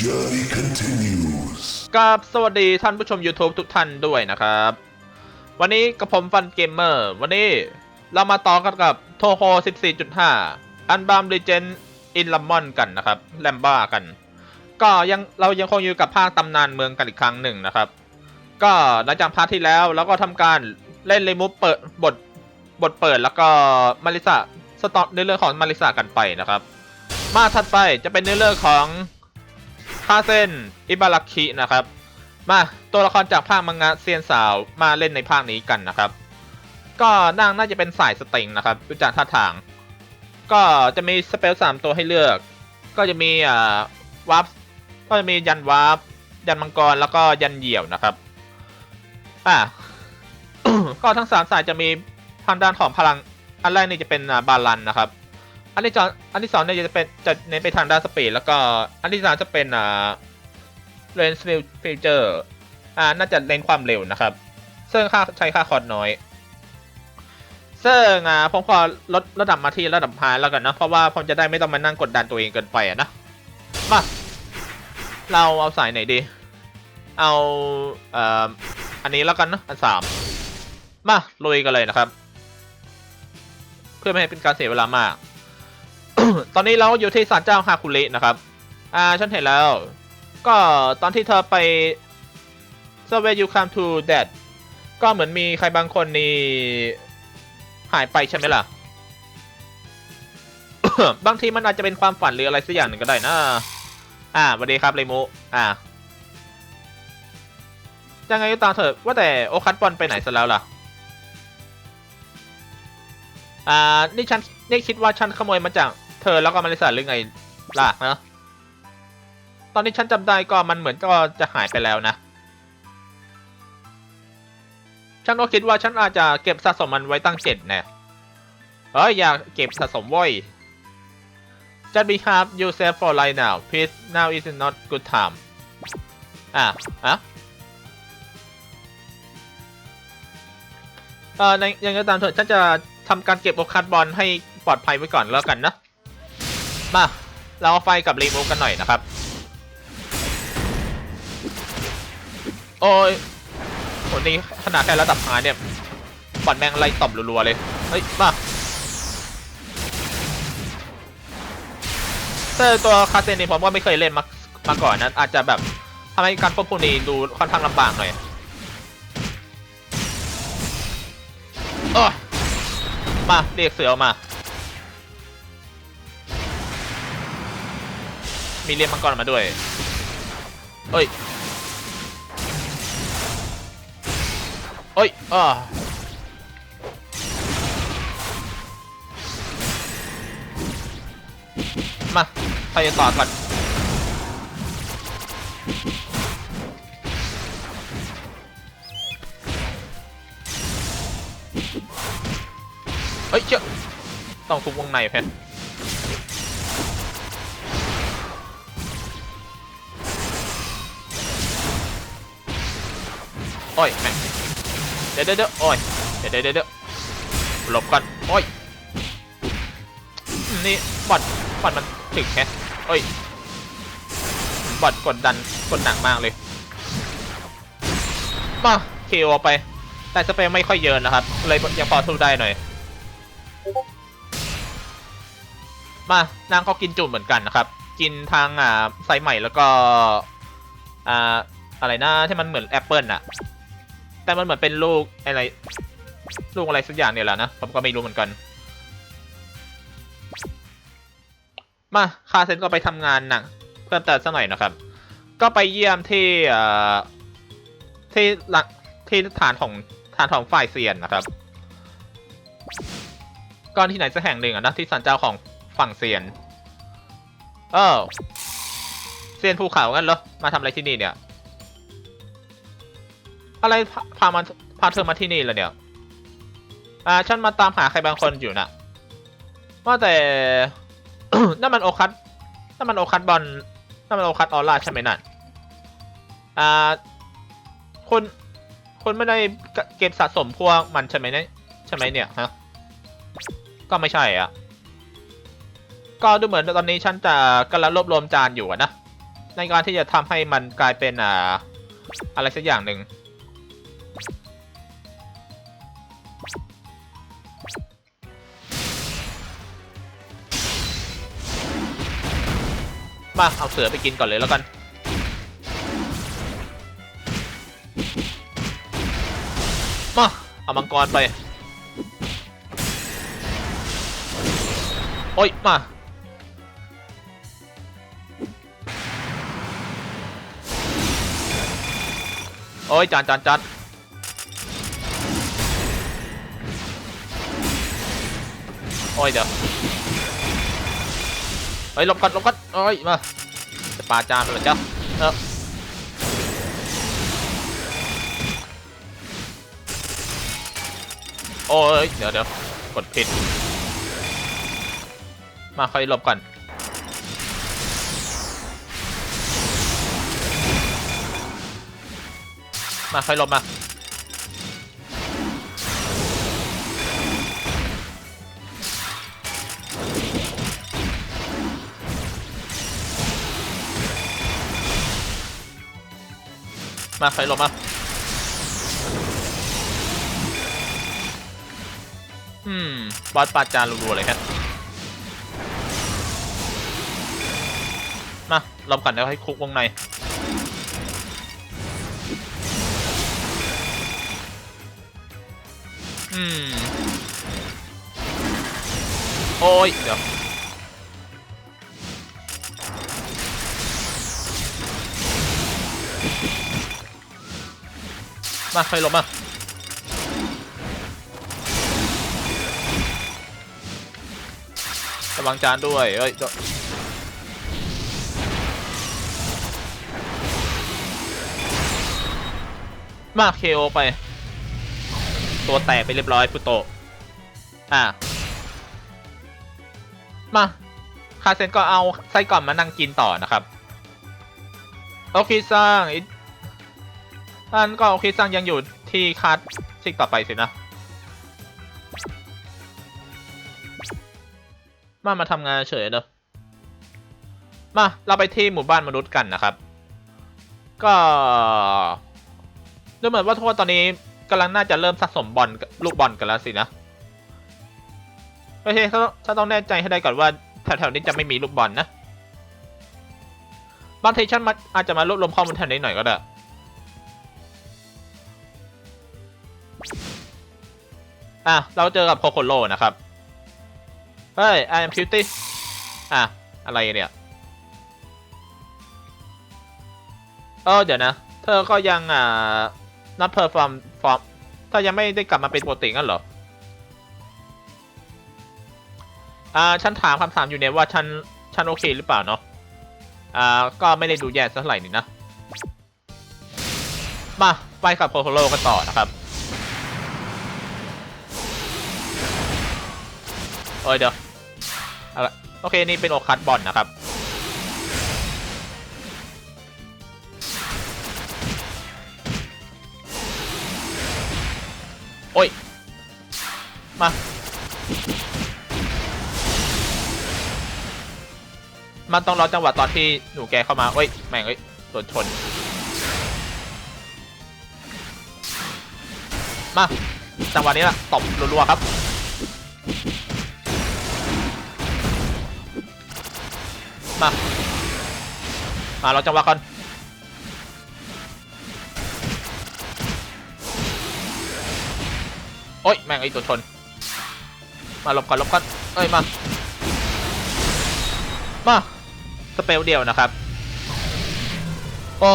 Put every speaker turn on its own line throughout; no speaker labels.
Journey continues.
กับสวัสดีท่านผู้ชม YouTube ทุกท่านด้วยนะครับ วันนี้กับผมฟันเกมเมอร์ วันนี้เรามาต่อกันกับโทโฮ14.5 อันบามเลเจนอินลัมมอนกันนะครับ แลมบ้ากัน ก็ยังเรายังคงอยู่กับภาคตำนานเมืองกันอีกครั้งหนึ่งนะครับ ก็หลังจากพาร์ทที่แล้วเราก็ทำการเล่นเลมุฟเปิดบทบทเปิดแล้วก็มาริสาสตอในเรื่องของมาริสากันไปนะครับ มาถัดไปจะเป็นในเรื่องของ คาเซนอิบาราคินะครับ มาตัวละครจากภาคมังงะเซียนสาวมาเล่นในภาคนี้กันนะครับ ก็นางน่าจะเป็นสายสตริงนะครับดูจากท่าทาง ก็จะมีสเปลสามตัวให้เลือก ก็จะมีอ่าวาร์ปก็จะมียันวาร์ปยันมังกรแล้วก็ยันเหยี่ยวนะครับอ่าก็ทั้งสามสายจะมีทางด้านของพลังอันแรกนี่จะเป็นอ่าบาลันนะครับ อันที่สองอันที่สองเนี่ยจะเป็นจะเน้นไปทางด้านสปีดแล้วก็อันที่สามจะเป็นอ่าเรนส์ฟิลเจอร์อ่าน่าจะเน้นความเร็วนะครับ ซึ่งค่าใช้ค่าคอร์ดน้อย ซึ่งอ่าผมขอลดระดับมาที่ระดับพายแล้วกันนะ เพราะว่าผมจะได้ไม่ต้องมานั่งกดดันตัวเองเกินไปอะนะ มา เราเอาสายไหนดี เอาเอ่ออันนี้แล้วกันนะอันสามมาลุยกันเลยนะครับ เพื่อไม่ให้เป็นการเสียเวลามาก ตอนนี้เราอยู่ที่ศาลเจ้าฮาคุรินะครับ อ่า ฉันเห็นแล้ว ก็ตอนที่เธอไป Survey You Come to That ก็เหมือนมีใครบางคนนี่หายไปใช่ไหมล่ะ บางทีมันอาจจะเป็นความฝันหรืออะไรสักอย่างหนึ่งก็ได้นะ อ่าสวัสดีครับเลมูอ่ายังไงก็ตามเถอะว่าแต่โอคัตบอลไปไหนซะแล้วล่ะ อ่า นี่ฉัน นี่คิดว่าฉันขโมยมาจาก เธอแล้วก็มาริสาหรือไงล่ะนะตอนนี้ฉันจำได้ก็มันเหมือนก็จะหายไปแล้วนะ ฉันก็คิดว่าฉันอาจจะเก็บสะสมมันไว้ตั้งเจ็ดแน่เฮ้ยอย่าเก็บสะสมไว้ย Just behave yourself for right now please now is not good time อะอะเออในยังไงตามเถอะฉันจะทำการเก็บโอคัสบอลให้ปลอดภัยไว้ก่อนแล้วกันนะ มาเราเอาไฟกับรีโมทกันหน่อยนะครับ โอ้ยโหนี่ขนาดแค่ระดับหาเนี่ยบอลแมงไล่ตบรัวๆเลย เฮ้ย มาเซอตัวคาเซนนี่ผมว่าไม่เคยเล่นมามาก่อนนะ อาจจะแบบทำให้การควบคุมนี้ดูค่อนข้างลำบากหน่อยโอ้ยมาเรียกเสือออกมา มีเรียมมังกรมาด้วยเอ้ยเอ้ยอ่ามาไปต่อก่อนเฮ้ยเจ้าต้องทุบวงในเพชร โอ้ยแม่งเดี๋ยวเดี๋ยวโอ้ยเดี๋ยวเดี๋ยวเดี๋ยวหลบก่อนโอ้ยนี่บอดบอดมันถึกแฮะโอ้ยบอดกดดันกดหนักมากเลยมาเคโอไป แต่สเปรย์ไม่ค่อยเยอะนะครับ เลยยังพอสู้ได้หน่อย มานางก็กินจุ่มเหมือนกันนะครับ กินทางอ่าไซส์ใหม่แล้วก็อ่าอะไรนะที่มันเหมือนแอปเปิลอะ แต่มันเหมือนเป็นลูกอะไรลูกอะไรสักอย่างเนี่ยแหละนะ ผมก็ไม่รู้เหมือนกัน มาคาเซนก็ไปทำงานหนักเพิ่มเติมสักหน่อยนะครับ ก็ไปเยี่ยมที่ที่หลักที่ฐานของฐานของฝ่ายเซียนนะครับก่อนที่ไหนสักแห่งหนึ่งอะนะที่สันเจ้าของฝั่งเซียน เออเซียนภูเขางั้นเหรอ มาทำอะไรที่นี่เนี่ย อะไรพาพามาพาเธอมาที่นี่แล้วเนี่ย อ่า ฉันมาตามหาใครบางคนอยู่นะว่าแต่ นั่นมันโอคัสนั่นมันโอคัสบอลนั่นมันโอคัสออร่าใช่ไหมนั่น อ่าคุณคุณไม่ได้เก็บสะสมพวกมันใช่ไหมเนี่ยใช่ไหมเนี่ยฮะ ก็ไม่ใช่อะ ก็ดูเหมือนตอนนี้ฉันจะกำลังรวบรวมจานอยู่นะ ในการที่จะทำให้มันกลายเป็นอ่า อะไรสักอย่างหนึ่ง มาเอาเสือไปกินก่อนเลยแล้วกัน มา เอามังกรไป โอ้ย มา โอ้ย จานจานจานโอ้ย เดี๋ยว เฮ้ยลบก่อนลบก่อนโอ้ยมาจะปาจานไปเหรอจ๊ะเออโอ้ยเดี๋ยวเดี๋ยวกดผิด มาค่อยหลบก่อนมาค่อยหลบมา มาค่อยหลบมาอืมบอสปาจานรัวๆเลยครับมาลบก่อนเดี๋ยวให้คุกวงในอืมโอ้ยเดี๋ยว มาใครลงมาระวังจานด้วย เอ้ยมาเคโอไป ตัวแตกไปเรียบร้อยพุโตอะ มาคาเซนก็เอาไส้กรอนมานั่งกินต่อนะครับ โอเคสร้าง อีกอันก็โอเคสร้างยังอยู่ที่คาดซิกต่อไปสินะ มามาทำงานเฉยเนอมา เราไปที่หมู่บ้านมนุษย์กันนะครับ ก็ดูเหมือนว่าทั่วตอนนี้กำลังน่าจะเริ่มสะสมบอลลูกบอลกันแล้วสินะโอเคถ้าถ้าต้องแน่ใจให้ได้ก่อนว่าแถวๆนี้จะไม่มีลูกบอลนะบางทีฉันอาจจะมารวบรวมข้อมูลแถวนี้หน่อยก็ได้ อะ เราเจอกับโคโคโลนะครับ เฮ้ย I am cutie อะ อะไรเนี่ย เออเดี๋ยวนะ เธอก็ยังอ่า not perform form ถ้ายังไม่ได้กลับมาเป็นปกติงั้นเหรอ อ่า ฉันถามคำถามอยู่เนี่ยว่าฉัน ฉันโอเคหรือเปล่าเนาะ อ่า ก็ไม่ได้ดูแย่สักเท่าไหร่นี่นะ มา ไปกับโคโคโลกันต่อนะครับ เอ้ยเดี๋ยวอะไรโอเคนี่เป็นโอคัตบอลนะครับโอ้ย มา มันต้องรอจังหวะตอนที่หนูแกเข้ามา เอ้ย แม่งเอ้ยโดนชน มา จังหวะนี้ละตบรัวๆครับ มา มาเราจังหวะก่อนโอ้ยแม่งไอ้ตัวชน มาหลบก่อนหลบก่อนเอ้ยมา มาสเปลเดียวนะครับ โอ้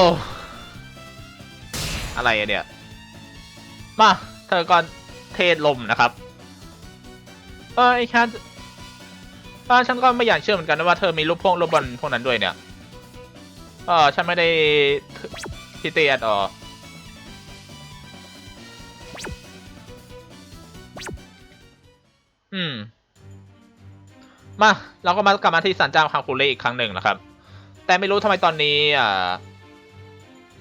อะไรอะเนี่ย มาเธอก่อนเทศลมนะครับ เออไอ้แค ทเออฉันก็ไม่อยากเชื่อเหมือนกันนะว่าเธอมีรูปพวกรูปบอลพวกนั้นด้วยเนี่ยเออฉันไม่ได้พิเตียดอ๋ออืม มาเราก็มากลับมาที่สันเจ้าคังคูเล่อีกครั้งหนึ่งนะครับ แต่ไม่รู้ทำไมตอนนี้อ่า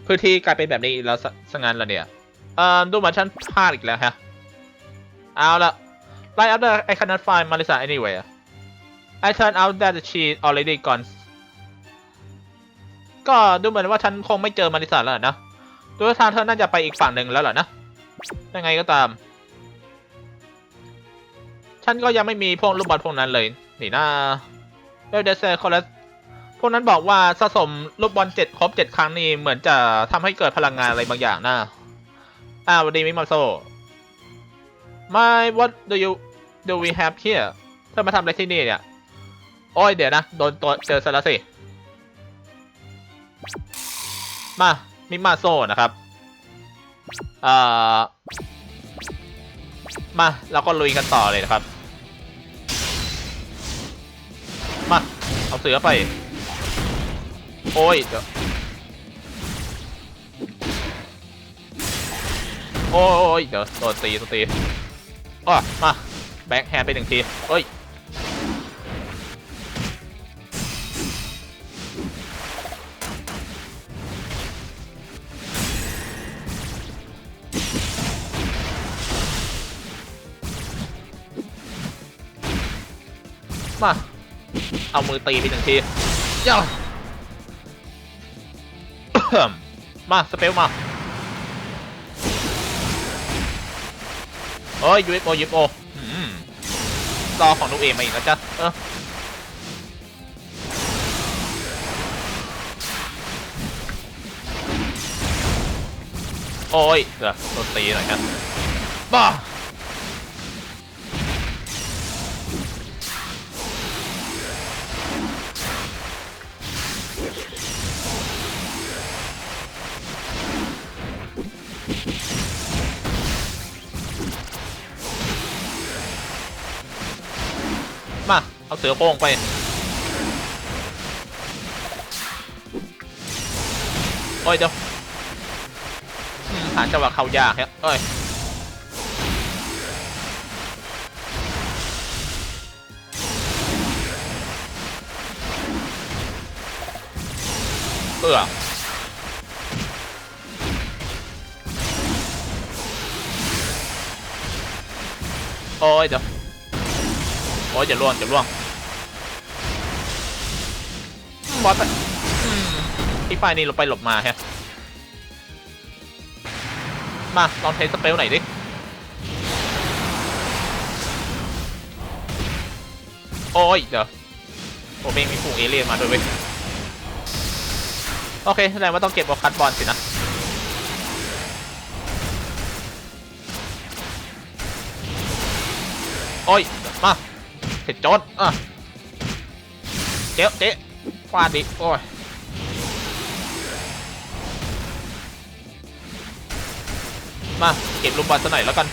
พื้นที่กลายเป็นแบบนี้แล้วซะซะงั้นละเนี่ยเอ่อดูเหมือนฉันพลาดอีกแล้วฮะ เอาละ Right after I cannot find Marisa anywhere I turned out that she already gone ก็ดูเหมือนว่าฉันคงไม่เจอมาริสาแล้วนะดูท่าทางเธอน่าจะไปอีกฝั่งหนึ่งแล้วเหรอนะ ยังไงก็ตาม ฉันก็ยังไม่มีพวกลูกบอลพวกนั้นเลย นี่นะเดลเดเซคอลพวกนั้นบอกว่าสะสมลูกบอลเจ็ดครบเจ็ดครั้งนี่เหมือนจะทำให้เกิดพลังงานอะไรบางอย่างนะอ่าวันดีมิมาโซ My what do you do we have here เธอมาทำอะไรที่นี่เนี่ย โอ้ยเดี๋ยวนะ โดนตัวเจอซะแล้วสิ มา มิมาโซนะครับเอ่อมาเราก็ลุยกันต่อเลยนะครับ มา เอาเสือไป โอ้ยเดี๋ยวโอ้ยเดี๋ยวโดนตีโดนตีอ้อมา แบ็คแฮนด์ไปหนึ่งทีเอ้ย มาเอามือตีไปหนึ่งทีย่ามาสเปลมาเอ้ยยูเอฟโอยูเอฟโอรอของลูกเอมาอีกนะจ๊ะเออโอ้ยเดี๋ยวโดนตีหน่อยครับบ้า มา เอาเสือโคร่งไปโอ้ยเดี๋ยวอืมหาจังหวะเขายากครับเอ้ยเออโอ้ยเดี๋ยว อ้ยอย่าล่วงอย่าล่วงอืมบอสไปอืมที่ไฟนี่เราไปหลบมาฮะมาลองเทสสเปลหน่อยดิโอ้ยเดี๋ยวโอ้เมงมีฝูงเอเลี่ยนมาด้วยเว้ยโอเคแสดงว่าต้องเก็บเอาคัดบอลสินะโอ้ยมา เห็ดโจนอะเจ๊เจ๊ฟาดดิ โอ้ยมาเก็บลูกบอลซะหน่อยแล้วกัน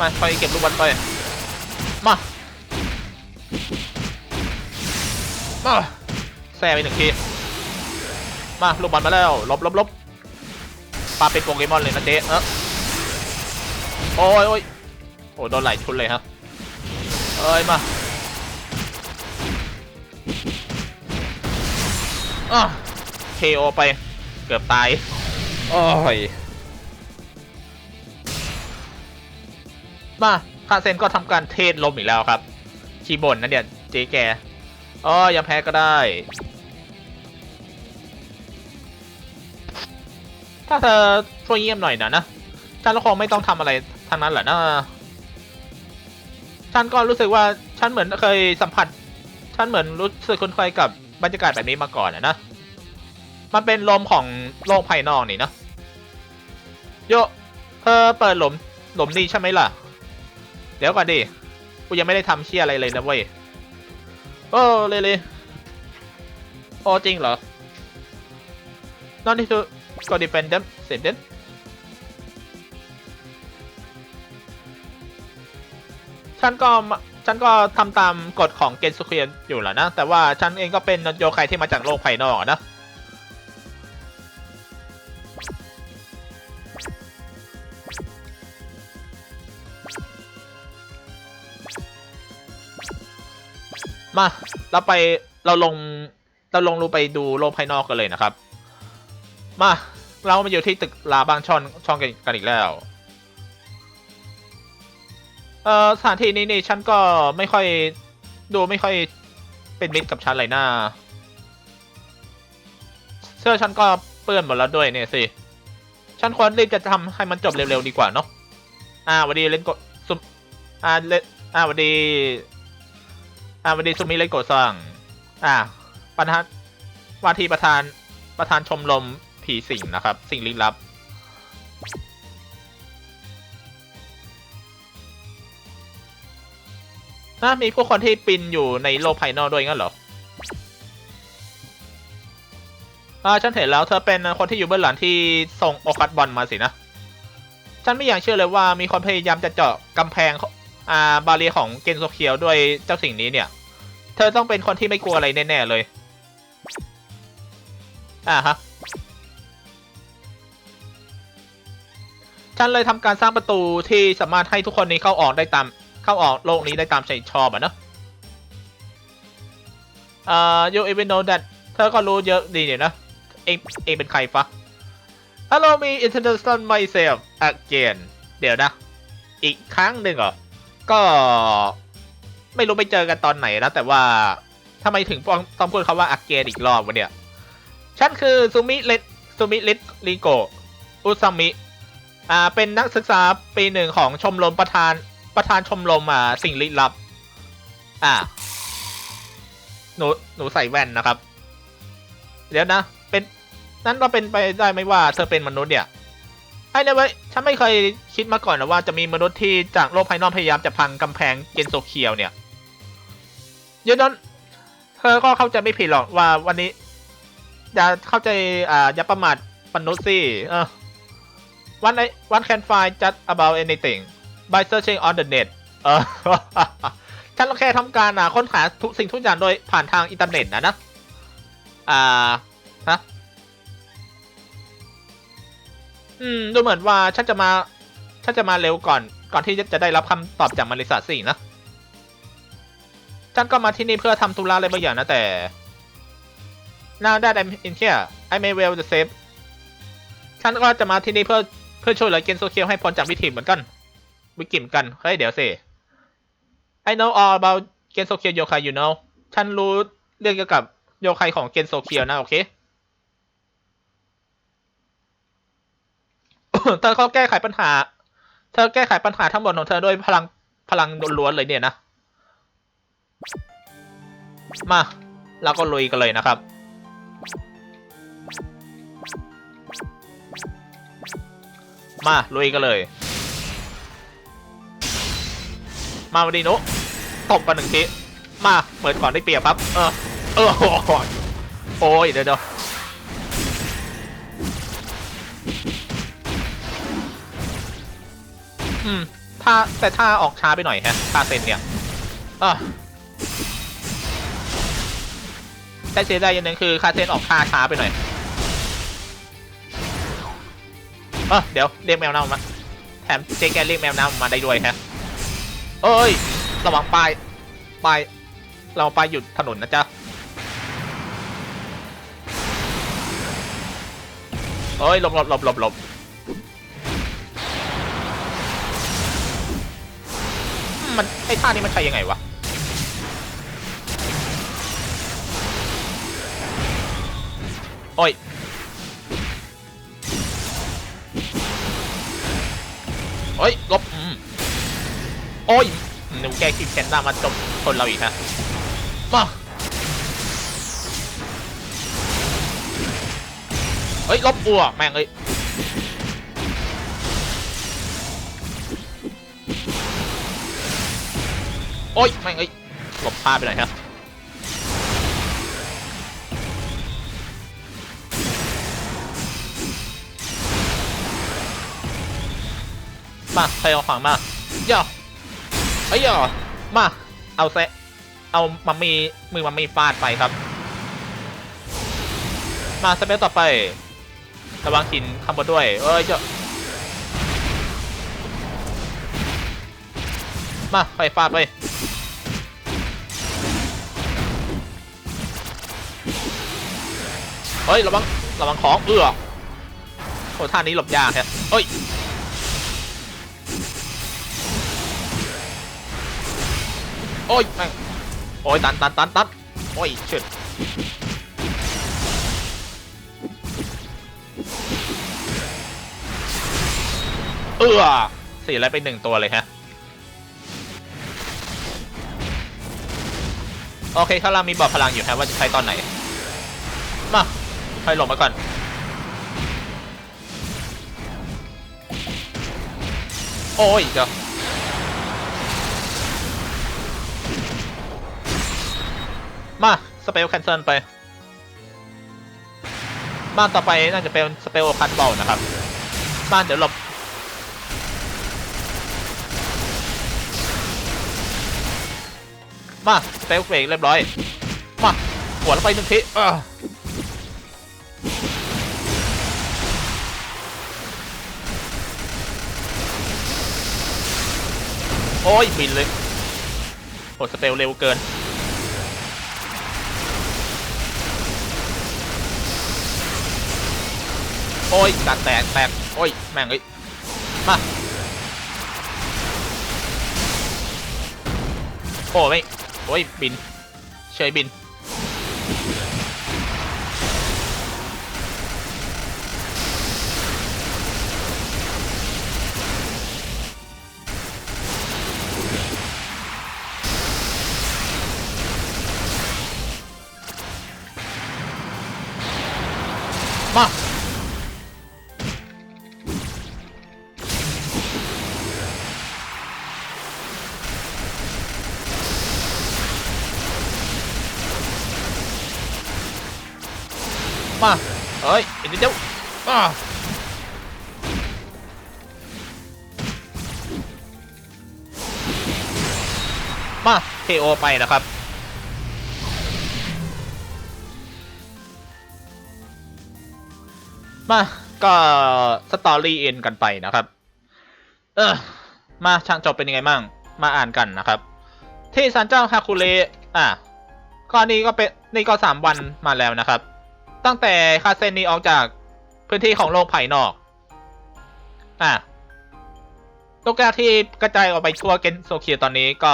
มาไปเก็บลูกบอลไปมามาแซ่ไปหนึ่งทีมาลูกบอลมาแล้วลบลบลบาเป็นโปเกมอนเลยนะเจ๊เออโอ้ยโอ้ยโอ้โดนไหลชุนเลยครับเอ้ยมาอะ KO ไปเกือบตายโอ้ยมาคาเซนก็ทำการเทศลมอีกแล้วครับ ชีบนนะเนี่ยเจ๊แกอ๋อยังแพ้ก็ได้ ถ้าเธอช่วยเยี่ยมหน่อยนะนะฉันก็คงไม่ต้องทำอะไรทางนั้นแหละนะฉันก็รู้สึกว่าฉันเหมือนเคยสัมผัส ฉันเหมือนรู้สึกคุ้นเคยกับบรรยากาศแบบนี้มาก่อนอะนะ มันเป็นลมของโลกภายนอกนี่นะ โยเธอเปิดหลุมหลุมนี้ใช่ไหมล่ะ เดี๋ยวก่อนดิ กูยังไม่ได้ทำเชี่ยอะไรเลยนะเว้ย โอ้เลยเลยโอ้จริงเหรอนอนที่คือ ก็ดิเฟนเดมเสร็จเด็ดฉันก็ฉันก็ทำตามกฎของเกนซูเคียนอยู่แหละนะ แต่ว่าฉันเองก็เป็นโยไคที่มาจากโลกภายนอกนะมา เราไป เราลง เราลงรูไปดูโลกภายนอกกันเลยนะครับ มา เรามาอยู่ที่ตึกลาบางช่อนช่องกันอีกแล้ว เอ่อสถานที่นี้นี่ฉันก็ไม่ค่อยดูไม่ค่อยเป็นมิตรกับฉันเลยนะเสื้อฉันก็เปื้อนหมดแล้วด้วยเนี่ยสิ ฉันควรรีบจะทำให้มันจบเร็วๆดีกว่าเนาะ อ่าวันดีเล่นโกซุมอ่าเล่นอ่าวันดี อ่าวันดีซุมิเล่นโกซังอ่าประธานว่าที่ประธานประธานชมรม ผีสิงนะครับ สิ่งลี้ลับนะมีผู้คนที่ปินอยู่ในโลกภายนอกด้วยงั้นเหรออ่าฉันเห็นแล้วเธอเป็นคนที่อยู่เบื้องหลังที่ส่งโอคัตบอลมาสินะ ฉันไม่อยากเชื่อเลยว่ามีคนพยายามจะเจาะกำแพงอ่าบารีของเกนโซเคียวด้วยเจ้าสิ่งนี้เนี่ย เธอต้องเป็นคนที่ไม่กลัวอะไรแน่ ๆ เลย อ่าฮะ ฉันเลยทำการสร้างประตูที่สามารถให้ทุกคนนี้เข้าออกได้ตาม เข้าออกโลกนี้ได้ตามใจชอบอะเนอะเอ่อ you even know that เธอก็รู้เยอะดีเนี่ยนะ เองเองเป็นใครฟะ Hello me introduce myself again เดี๋ยวนะ อีกครั้งหนึ่งเหรอ ก็ไม่รู้ไปเจอกันตอนไหนนะแต่ว่าทำไมถึงต้องตองพูดคำว่า again อีกรอบวะเนี่ย ฉันคือซูมิเลซูมิเลิริโกอุซามิ อ่าเป็นนักศึกษาปีหนึ่งของชมรมประธานประธานชมรมอ่าสิ่งลี้ลับ อ่าหนูหนูใส่แว่นนะครับ เดี๋ยวนะ เป็นนั้นก็เป็นไปได้ไหมว่าเธอเป็นมนุษย์เนี่ยไอ้เนี่ยเว้ยฉันไม่เคยคิดมาก่อนนะว่าจะมีมนุษย์ที่จากโลกภายนอกพยายามจะพังกำแพงเกนโซเคียวเนี่ยเดี๋ยวนั้นเธอก็เข้าใจไม่ผิดหรอกว่าวันนี้ อย่าเข้าใจอ่าอย่าประมาทมนุษย์สิเออ one I one can find just about anything by searching on the net เออฉันก็แค่ทำการอะค้นหาทุกสิ่งทุกอย่างโดยผ่านทางอินเทอร์เน็ตนะนะ อ่า ฮะ อืม ดูเหมือนว่าฉันจะมา ฉันจะมาเร็วก่อน ก่อนที่จะได้รับคำตอบจากมาริสาสินะ ฉันก็มาที่นี่เพื่อทำธุระอะไรบางอย่างนะแต่ now that I'm in here I may well the save ฉันก็จะมาที่นี่เพื่อ พื่อช่วยเหลือเกนโซเคียวให้พ้นจากวิกฤตเหมือนกัน วิกฤตกัน เฮ้ย เดี๋ยวสิ I know all about เกนโซเคียวโยคาย you know ฉันรู้เรื่องเกี่ยวกับโยคายของเกนโซเคียวนะโอเคเธอเขาแก้ไขปัญหา เธอแก้ไขปัญหาทั้งหมดของเธอด้วยพลังพลังล้วนเลยเนี่ยนะ มาเราก็ลุยกันเลยนะครับ มาลุยกันเลย มาวันนี้นุตบกันหนึ่งทีมาเปิดก่อนได้เปรียบครับ เออ เออโอ้ยเดี๋ยวเดี๋ยวอืมถ้าแต่ถ้าออกช้าไปหน่อยฮะค่าเซนเนี่ยอะแต่เสียดายอย่างหนึ่งคือค่าเซนออกค่าช้าไปหน่อย ออเดี๋ยวเรียกแมวน้ำมาแถมเจ๊แกเรียกแมวน้ำมาได้ด้วยฮะเอ้ยระวังป้ายป้ายเราป้ายหยุดถนนนะจ๊ะเอ้ยหลบหลบหลบหลบหลบมมันไอ้ท่านี้มันใช้ยังไงวะโอ้ย ฮ้ยลบอืมโอ้ยหนูแกคิดแคนด้ามาจมคนเราอีกฮะมาเฮ้ยลบอัวแม่งเอ้ยโอ้ยแม่งเอ้ยหลบพลาดไปหน่อยครับ มาใครเอาขวางมาย่อเอ้ยย่อมาเอาแซะเอามัมมี่มือมัมมี่ฟาดไปครับ มาสเปซต่อไประวังหินข้างบนด้วย เอ้ยเจ้ามาไปฟาดไปเฮ้ย ระวัง ระวังของ เอือโอ้ท่านี้หลบยากแฮะเฮ้ย อ้ยแม่งโอ้ยตันตันตันตันโอ้ยเชิดเออเสียอะไรไปหนึ่งตัวเลยฮะ โอเคข้างล่างมีบอกพลังอยู่ฮะว่าจะใช้ตอนไหน มาให้ลงมาก่อนโอ้ยเดี๋ยว มาสเปลแคนเซิลไป บ้านต่อไปน่าจะเป็นสเปลคันบอลนะครับ บ้านเดี๋ยวหลบมาสเปลเฟกเรียบร้อย มาหัวลงไปหนึ่งทีอ่าโอ้ยบินเลยโอ้สเปลเร็วเกิน โอ้ยกัดแตกแตกโอ้ย แม่งเอ้ย มา โอ้ไม่โอ้ย บิน เฉยบิน นิดเดียวอ่ามา KO ไปนะครับ มาก็สตอรี่เอ็นกันไปนะครับ เออมาช่างจบเป็นยังไงมั่ง มาอ่านกันนะครับ ที่ศาลเจ้าฮาคุเรอะก็นี่ก็เป็นนี่ก็สามวันมาแล้วนะครับ ตั้งแต่คาเซนนีออกจากพื้นที่ของโลกภายนอก อะโลกแก้วที่กระจายออกไปทั่วเกนโซเคียตอนนี้ก็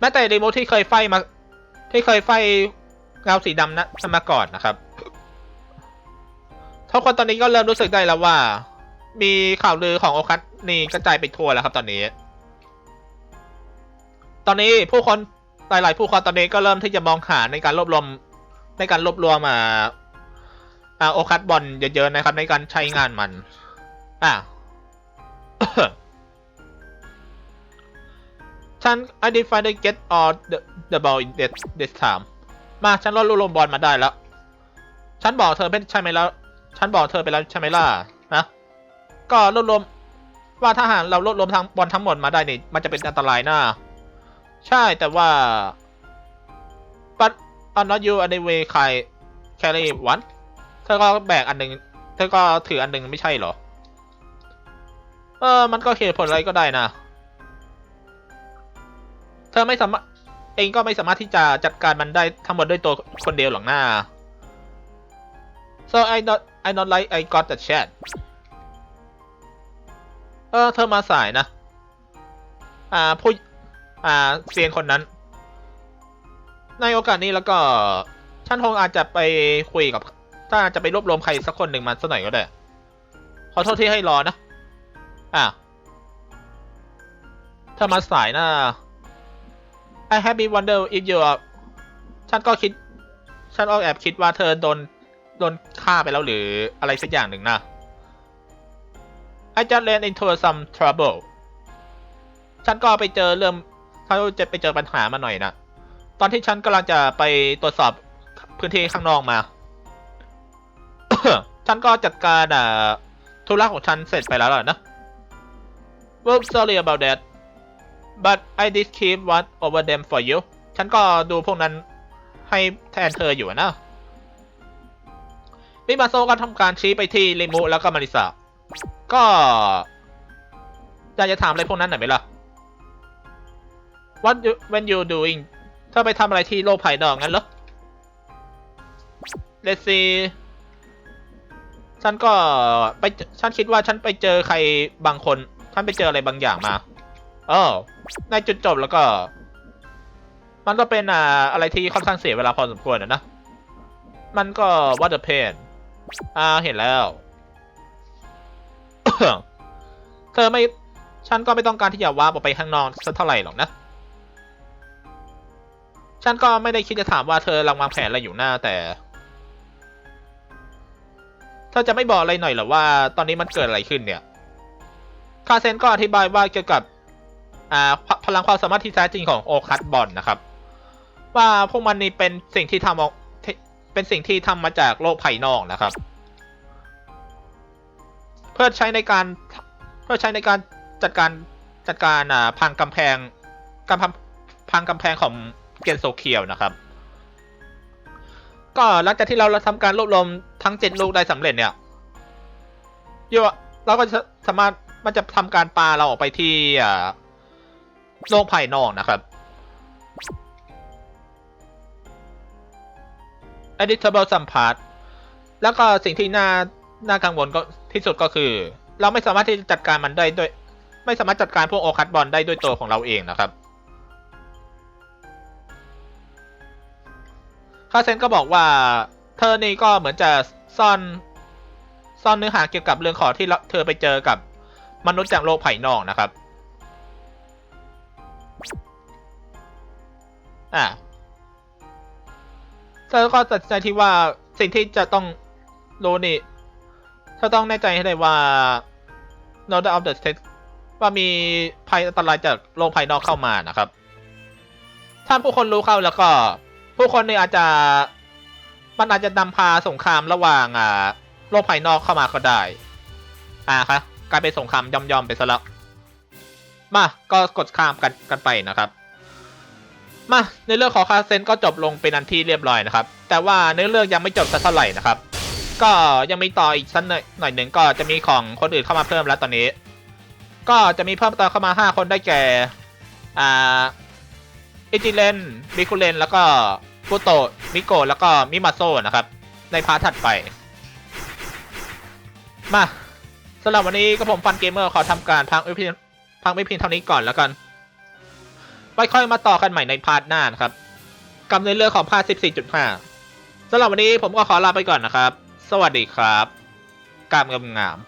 แม้แต่รีโมทที่เคยไฟมา ที่เคยไฟเงาสีดำนะมาก่อนนะครับทุกคนตอนนี้ก็เริ่มรู้สึกได้แล้วว่า มีข่าวลือของโอคัสนี่กระจายไปทั่วแล้วครับตอนนี้ ตอนนี้ผู้คนหลาย ๆ ผู้คนตอนนี้ก็เริ่มที่จะมองหาในการรวบรวมในการรวบรวมอ่า อ่าโอคัสบอลเยอะๆนะครับในการใช้งานมัน อะฉัน I did finally get all the the ball in this this time มาฉันรวบรวมบอลมาได้แล้ว ฉันบอกเธอเป็นใช่ไหมแล้ว ฉันบอกเธอไปแล้วใช่ไหมล่ะนะก็รวบรวมว่าถ้าหากเรารวบรวมทั้งบอลทั้งหมดมาได้นี่มันจะเป็นอันตรายนะใช่แต่ว่า but I'm not you anyway ใคร carry one ธอก็แบกอันหนึ่งเธอก็ถืออันหนึ่งไม่ใช่เหรอ เออ มันก็เหตุผลอะไรก็ได้นะ เธอไม่สามารถ เองก็ไม่สามารถที่จะจัดการมันได้ทั้งหมดด้วยตัวคนเดียวหรอกนะ so I not I not like I got the chat เออ เธอมาสายนะ อ่า ผู้ อ่า เซียนคนนั้น ในโอกาสนี้แล้วก็ ฉันคงอาจจะไปคุยกับ ถ้าจะไปรวบรวมใครสักคนหนึ่งมาสักหน่อยก็ได้ ขอโทษที่ให้รอนะ อะเธอมาสายนะ I have been wonder if you are ฉันก็คิด ฉันก็แอบคิดว่าเธอโดน โดนฆ่าไปแล้วหรืออะไรสักอย่างหนึ่งนะ I just ran into some trouble ฉันก็ไปเจอเรื่องเขาจะไปเจอปัญหามาหน่อยนะ ตอนที่ฉันกำลังจะไปตรวจสอบพื้นที่ข้างนอกมา ฉันก็จัดการอ่าธุระของฉันเสร็จไปแล้วล่ะนะ Well sorry about that but I did keep one over them for you ฉันก็ดูพวกนั้นให้แทนเธออยู่นะมิมาโซก็ทำการชี้ไปที่ลิมูแล้วก็มาริสาก็อยากจะถามอะไรพวกนั้นหน่อยไหมล่ะ What you when you doing เธอไปทำอะไรที่โลกภายนอกงั้นเหรอ Let's see ฉันก็ไปฉันคิดว่าฉันไปเจอใครบางคน ฉันไปเจออะไรบางอย่างมาเออในจุดจบแล้วก็ มันก็เป็นอ่าอะไรที่ค่อนข้างเสียเวลาพอสมควรอะนะ มันก็วัดเดอร์เพนอ่าเห็นแล้ว เธอไม่ฉันก็ไม่ต้องการที่จะว้าออกไปข้างนอกสักเท่าไหร่หรอกนะ ฉันก็ไม่ได้คิดจะถามว่าเธอลังวางแผนอะไรอยู่หน้าแต่ เธอจะไม่บอกอะไรหน่อยหรอว่า ตอนนี้มันเกิดอะไรขึ้นเนี่ยคาเซนก็อธิบายว่าเกี่ยวกับอ่าพลังความสามารถที่แท้จริงของโอคัสบอลนะครับ ว่าพวกมันนี่เป็นสิ่งที่ทำออกเป็นสิ่งที่ทำมาจากโลกภายนอกนะครับ เพื่อใช้ในการเพื่อใช้ในการจัดการจัดการอ่าพังกำแพงการพังพังกำแพงของเกนโซเคียวนะครับ ก็หลังจากที่เราทำการรวบรวมทั้งเจ็ดลูกได้สำเร็จเนี่ยโยเราก็จะสามารถมันจะทำการปลาเราออกไปที่โลกภายนอกนะครับ editable สัมผัสแล้วก็สิ่งที่น่าน่ากังวลก็ที่สุดก็คือ เราไม่สามารถที่จะจัดการมันได้ด้วย ไม่สามารถจัดการพวกโอคัสบอลได้ด้วยตัวของเราเองนะครับ คาเซนก็บอกว่าเธอนี่ก็เหมือนจะซ่อน ซ่อนเนื้อหาเกี่ยวกับเรื่องขอที่เธอไปเจอกับมนุษย์จากโลกภายนอกนะครับ อ่าเธอก็ตัดสินใจที่ว่าสิ่งที่จะต้องรู้นี่เธอต้องแน่ใจให้ได้ว่า n o t of the State ว่ามีภัยอันตรายจากโลกภายนอกเข้ามานะครับ ถ้าผู้คนรู้เข้าแล้วก็ ผู้คนเนี่ยอาจจะมันอาจจะนำพาสงครามระหว่างอ่าโลกภายนอกเข้ามาก็ได้ อ่าครับกลายเป็นสงครามย่อมๆไปซะแล้วมาก็กดข้ามกันกันไปนะครับ มาในเรื่องของคาเซนก็จบลงเป็นอันที่เรียบร้อยนะครับ แต่ว่าเนื้อเรื่องยังไม่จบสักเท่าไหร่นะครับ ก็ยังมีต่ออีกสักหน่อยหน่อยหนึ่งก็จะมีของคนอื่นเข้ามาเพิ่มแล้วตอนนี้ ก็จะมีเพิ่มเติมเข้ามา 5 คนได้แก่ อ่าอิจิเลนมิคุเลนแล้วก็ ฟุโตะมิโกะแล้วก็มิมาโซะนะครับ ในพาร์ทถัดไป มาสำหรับวันนี้ก็ผมฟันเกมเมอร์ขอทำการพักไม่เพียงพักไม่เพียงเท่านี้ก่อนแล้วกันไว้ค่อยมาต่อกันใหม่ในพาร์ทหน้านะครับกับในเรื่องของพาร์ท14.5สำหรับวันนี้ผมก็ขอลาไปก่อนนะครับ สวัสดีครับ กามงาม